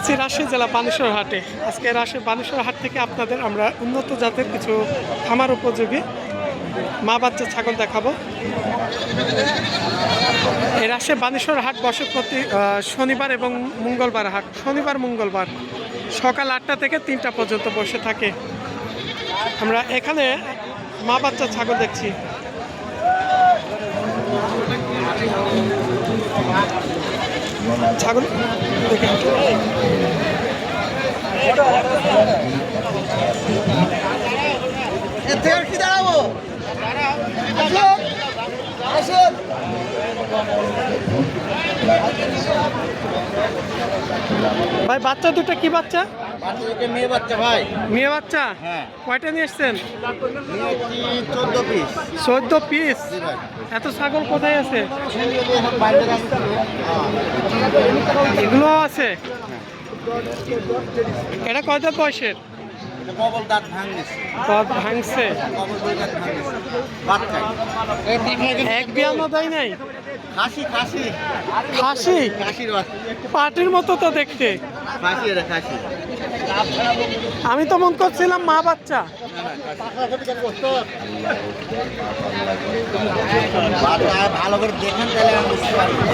আছি রাজশাহী জেলা বানেশ্বর হাটে। আজকে রাজশাহী বানেশ্বর হাট থেকে আপনাদের আমরা উন্নত জাতের কিছু খামার উপযোগী মা বাচ্চা ছাগল দেখাবো। এই রাজশাহী বানেশ্বর হাট বসে প্রতি শনিবার এবং মঙ্গলবার হাট। শনিবার, মঙ্গলবার সকাল আটটা থেকে তিনটা পর্যন্ত বসে থাকে। আমরা এখানে মা বাচ্চা ছাগল দেখছি। ছাগল? দেখে কি দাঁড়াবো? আসুন। ভাই বাচ্চা দুটো কি বাচ্চা? মেয়ে বাচ্চা হ্যাঁ। কয়টা নিয়ে এসছেন? চোদ্দ পিস এত ছাগল কোথায় আছে? এগুলো আছে? এটা কয় দাঁত বয়সের কবল দাঁত ভাঙিস দাঁত ভাঙছে। এক দেয় নাই। খাসি খাসি। খাসি? খাসির পাটির মতো তো দেখতে। খাসি এটা খাসি। আমি তো মন করছিলাম মা বাচ্চা।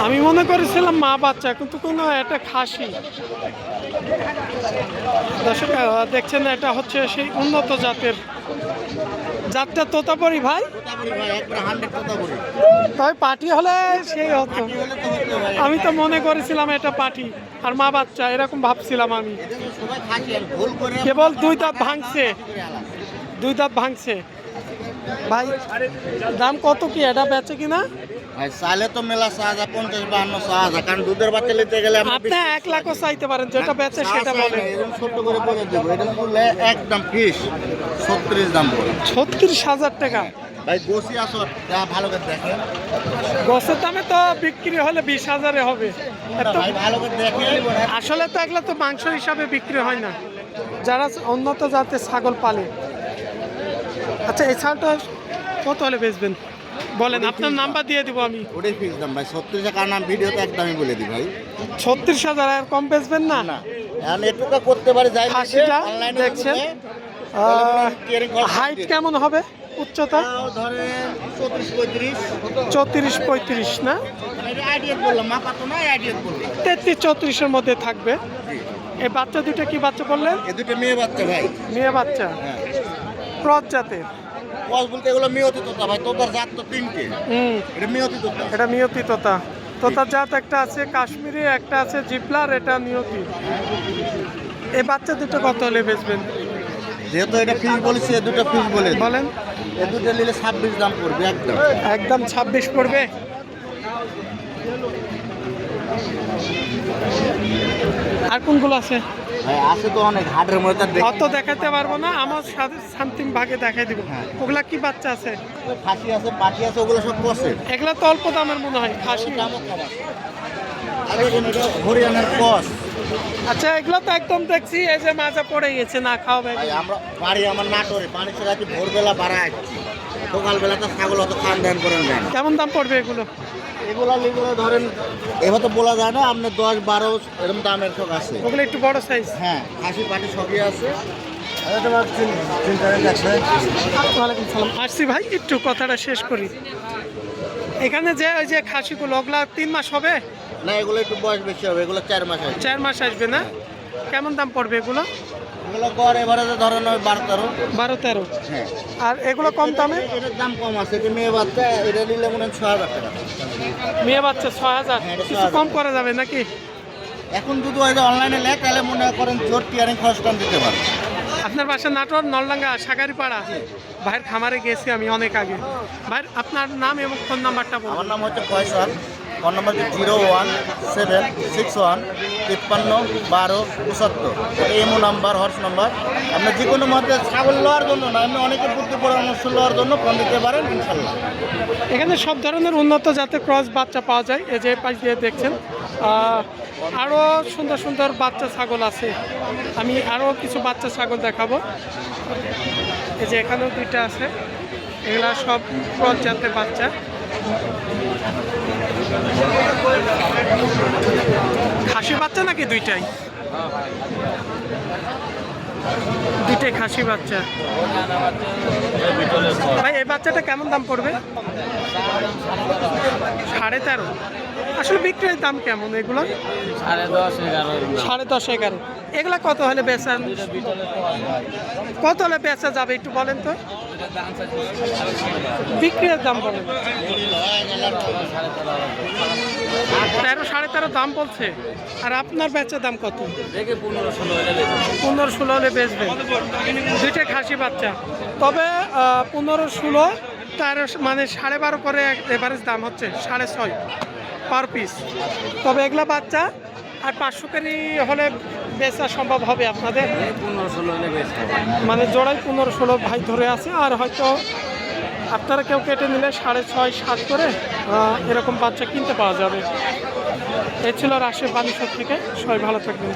আমি মনে করেছিলাম মা বাচ্চা কিন্তু কোনো একটা খাসি। দর্শক দেখছেন এটা হচ্ছে সেই উন্নত জাতের জাতটা তোতাপরি ভাই। তবে পাটি হলে সেই হতো। আমি তো মনে করেছিলাম এটা পাটি আর মা বাচ্চা এরকম ভাবছিলাম আমি। কেবল দুই দাঁত ভাঙছে। দুই দাঁত ভাঙছে। ভাই দাম কত কি? এটা বেচে কিনা? ভাই চালে তো মেলা পঞ্চাশ বাহান্ন কারণ দুধের বাচ্চা নিতে গেলে আপনি এক লাখও চাইতে পারেন যেটা বেচে সেটা বলেন। এরকম ছোট্ট করে বলে দেবো। এটা বললে একদম ফিস ছত্রিশ দাম বলে। ছত্রিশ হাজার টাকা। ভাই যা ভালো করে দেখেন গছের দামে তো বিক্রি হলে বিশ হাজারে হবে। ভাই ভালো করে দেখেন আসলে তো এগুলো তো মাংস হিসাবে বিক্রি হয় না। যারা উন্নত জাতের ছাগল পালে। আচ্ছা এই ছাগলটা কত হলে বেচবেন? বলেন আপনার নাম্বার দিয়ে দিব আমি। ওটাই ফিক্স দাম ভাই ছত্রিশে কারণ আমি ভিডিওতে একদমই বলে দিই ভাই। ছত্রিশ হাজার আর কম বেচবেন না? না এখন এটুকু করতে পারি যাই দেখছেন। হাইট কেমন হবে? উচ্চতা? চৌত্রিশ পঁয়ত্রিশ না? তেত্রিশ চৌত্রিশের মধ্যে থাকবে। এই বাচ্চা দুটো কি বাচ্চা বললেন? দুটো মেয়ে বাচ্চা ভাই। মেয়ে বাচ্চা। হ্যাঁ। ক্রস জাতের। কস বলতে এগুলো মেয়তি তোতা ভাই তোতার জাত তো তিনটে। হুম। এটা মেয়তি তোতা এটা তোতা তোতার জাত একটা আছে কাশ্মীরি একটা আছে জিপলার এটা নিয়তি। এই বাচ্চা দুটো কত হলে বেচবেন? যেহেতু এটা ফিস বলেছি দুটো ফিস বলে বলেন। এ দুটো নিলে ছাব্বিশ দাম পড়বে একদম। একদম ছাব্বিশ পড়বে। আর কোনগুলো আছে? আছে তো অনেক হাটের মধ্যে অত দেখাতে পারব না আমার সাথে শান্তিম ভাগে দেখাই দিব। হ্যাঁ। ওগুলা কি বাচ্চা আছে? খাসি আছে পাটি আছে ওগুলো সব কষে এগুলা তো অল্প দামের মনে হয় খাসি। দামও কম আছে হরিয়ানার কস। আচ্ছা এগুলো তো একদম দেখছি এই যে মাজা পড়ে গেছে না খাওয়াবে ভাই আমরা বাড়ি আমার নাটোরে পানি ছেড়ে আছি ভোরবেলা বাড়া আসছি। সকালবেলা তো ছাগল অত খান দান করেন দেন কেমন দাম পড়বে এগুলো? এগুলো এগুলো ধরেন এবার তো বলা যায় না আপনার দশ বারো এরকম দামের সব আছে। ওগুলো একটু বড় সাইজ হ্যাঁ খাসি পাটি সবই আছে। সালাম আসছি ভাই একটু কথাটা শেষ করি। এখানে যে ওই যে খাসিগুলো ওগুলা তিন মাস হবে? না এগুলো একটু বয়স বেশি হবে এগুলো চার মাস আছে চার মাস আসবে না? কেমন দাম পড়বে এগুলো? এগুলো গড় এবারে ধরেন ওই বারো তেরো। বারো তেরো। হ্যাঁ। আর এগুলো কম দামে? এটার দাম কম আছে এটা মেয়ে বাচ্চা এটা নিলে মনে হয় ছ হাজার টাকা। মেয়ে বাচ্চা ছয় হাজার? হ্যাঁ, কিছু কম করা যাবে নাকি? এখন যদি অনলাইনে লেখ তাহলে মনে করেন জোর টিয়ারিং খরচ কম দিতে পারে। আপনার বাসা নাটোর, নলডাঙ্গা, সাগারিপাড়া, ভাইয়ের খামারে গেছি আমি অনেক আগে। ভাইয়ের, আপনার নাম এবং ফোন নাম্বারটা আমার নাম হচ্ছে Faisal. Phone number zero one seven six one তিপ্পান্ন বারো পঁচাত্তর। এমও নাম্বার হর্স নাম্বার। আপনি যে কোনো মধ্যে ছাগল লওয়ার জন্য না, আপনি অনেকে বুদ্ধি পরামর্শ লওয়ার জন্য ফোন দিতে পারেন, ইনশাল্লাহ। এখানে সব ধরনের উন্নত জাতের ক্রস বাচ্চা পাওয়া যায়, এই যে পাশ দিয়ে দেখছেন। আরও সুন্দর সুন্দর বাচ্চা ছাগল আছে। আমি আরও কিছু বাচ্চা ছাগল দেখাবো। এই যে এখানেও দুইটা আছে। এগুলা সব ক্রস জাতের বাচ্চা। খাসি বাচ্চা নাকি দুইটাই? দুইটাই খাসি বাচ্চা। ভাই এই বাচ্চাটা কেমন দাম পড়বে? সাড়ে তেরো। আসলে বিক্রির দাম কেমন এগুলো? সাড়ে দশ এগারো এগুলা কত হলে বেচেন কত হলে বেচা যাবে একটু বলেন তো? বিক্রির দাম বলেন তেরো, সাড়ে তেরো দাম বলছে। আর আপনার বেচার দাম কত? পনেরো, ষোলো হলে বেচবো। দুইটা খাসি বাচ্চা। তবে পনেরো, ষোলো, তেরো মানে সাড়ে বারো করে এভারেজ দাম হচ্ছে, সাড়ে ছয় পার পিস। তবে এগুলা বাচ্চা আর পাঁচশো কেজি হলে বেচা সম্ভব হবে আপনাদের? পনেরো ষোলো হলে। মানে জোড়াই পনেরো ষোলো ভাই ধরে আছে আর হয়তো আপনারা কেউ কেটে নিলে সাড়ে ছয় সাত করে এরকম বাচ্চা কিনতে পাওয়া যাবে। এ ছিল রাশের সব থেকে। সবাই ভালো থাকবেন।